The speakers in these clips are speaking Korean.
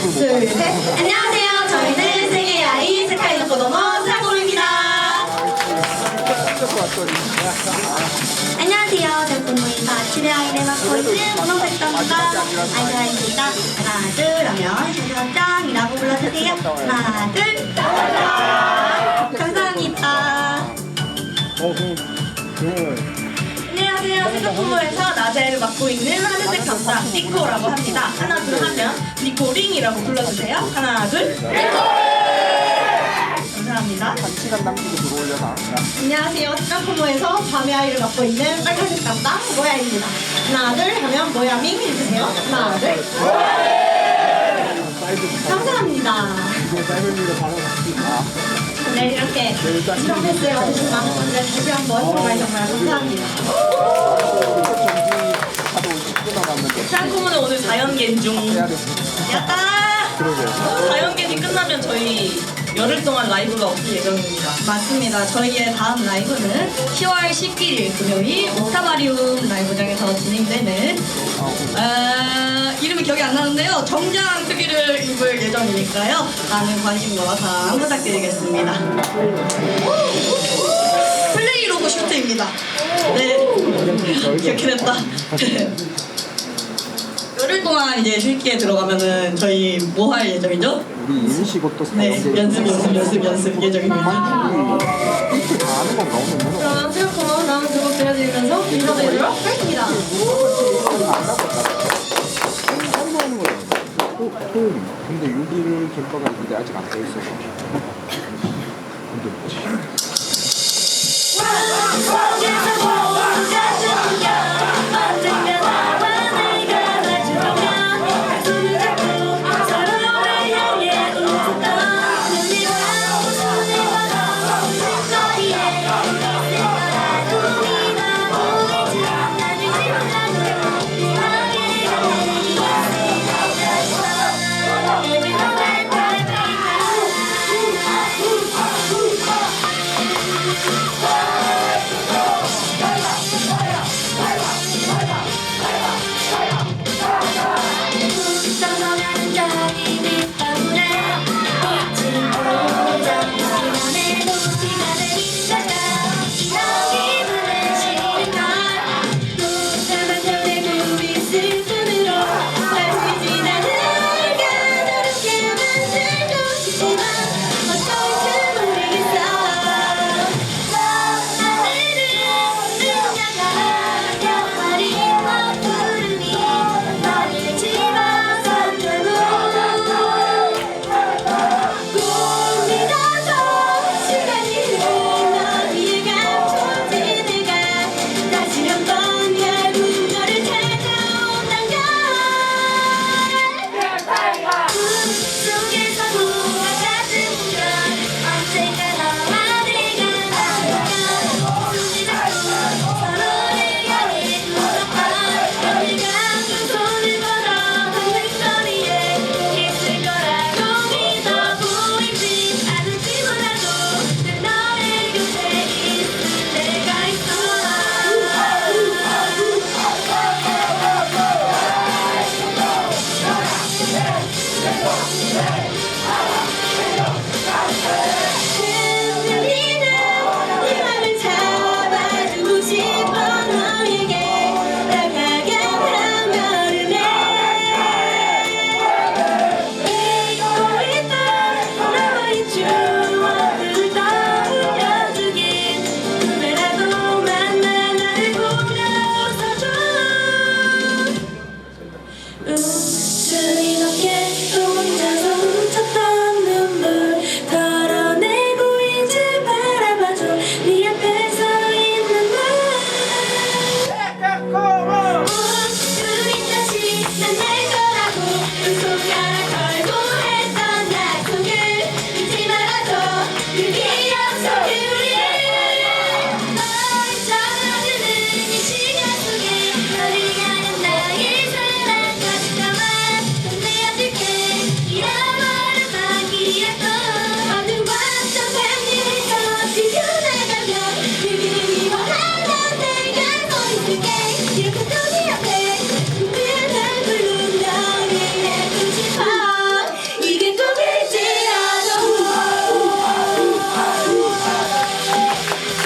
둘, 셋. 안녕하세요. 저희는 세계의 아이 스카이드 보노머 사고입니다. 안녕하세요. 대포노이사 아침의 아이를 맡고 있는 보노사이던가 아이라입니다. 하나, 둘 하면 주장이라고 불러주세요. 하나, 둘. 감사합니다. 어, 그, 그. 안녕하세요. 생각부모에서 나제를 맡고 있는 하늘색 감사 니코라고 합니다. 하나 둘 하면 니코링이라고 불러주세요. 하나 둘 니코. 감사합니다. 단시간 당기고 들어올려서 안녕하세요. 생각부모에서 밤의 아이를 맡고 있는 빨간색 감사 모야입니다. 하나 둘 하면 모야밍 해주세요. 하나 둘 모야밍! 감사합니다. 이거 짧은 일로 바로 갑니다. 아, 네 이렇게 이런 패스를 와주신 많은 다시 한번 정말 정말 감사합니다. 정지 하도 10분 남았는데 짱코모는 오늘 자연겐 중. 야따! 그러게. 자연겐이 끝나면 저희 열흘 동안 라이브가 없을 예정입니다. 맞습니다. 저희의 다음 라이브는 10월 11일 금요일 옥타바리움 라이브장에서 진행되는 어, 이름이 기억이 안 나는데요. 정장 특기를 입을 예정이니까요. 많은 관심과 사랑 부탁드리겠습니다. 플레이 로고 슈트입니다. 네, 기억해냈다. 열흘 동안 이제 쉴기에 들어가면은 저희 뭐 할 예정이죠? 우리 임시고 또 네, 연습, 연습, 연습, 연습 예정입니다. 하는 건 너무 너무 그럼 다음 두곡 들려드리면서 인사드리도록 하겠습니다. 하는. 근데 6일 결과가 근데 아직 안돼 있어서. 근데 뭐지?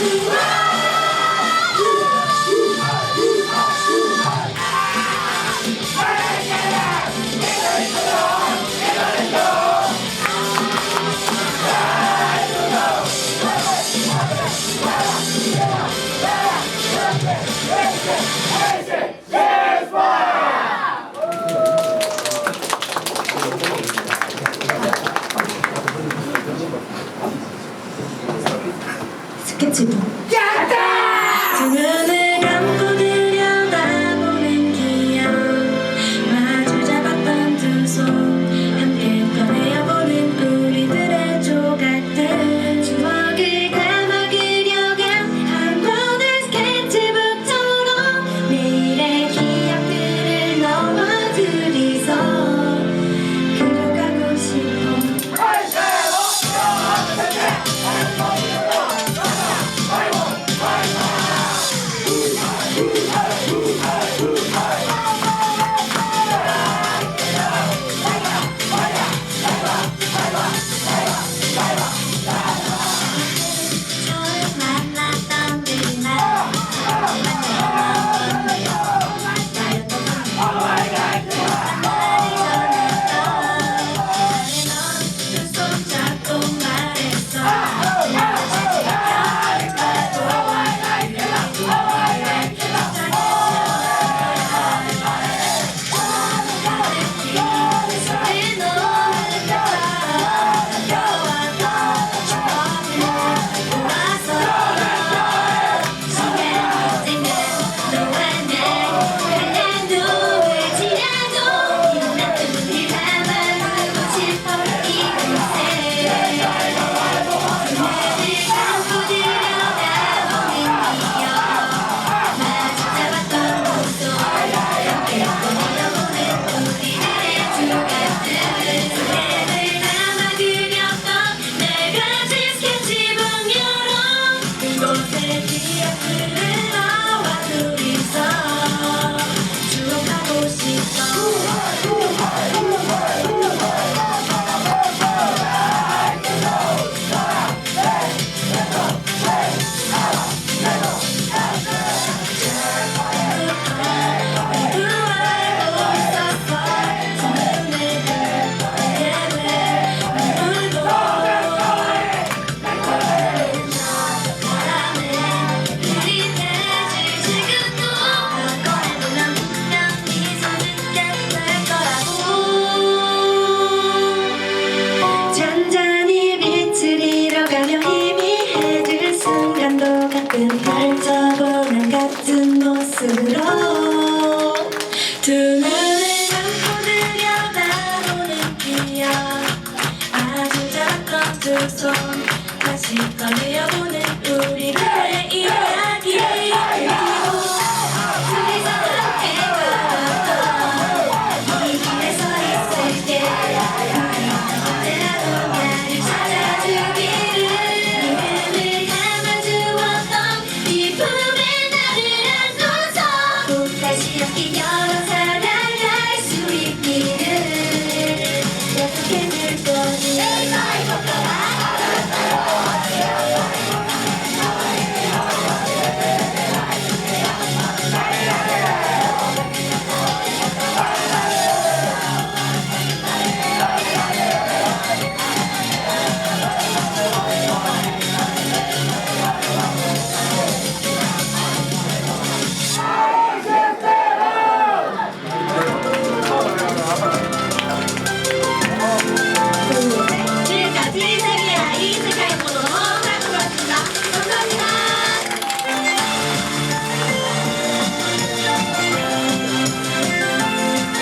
you.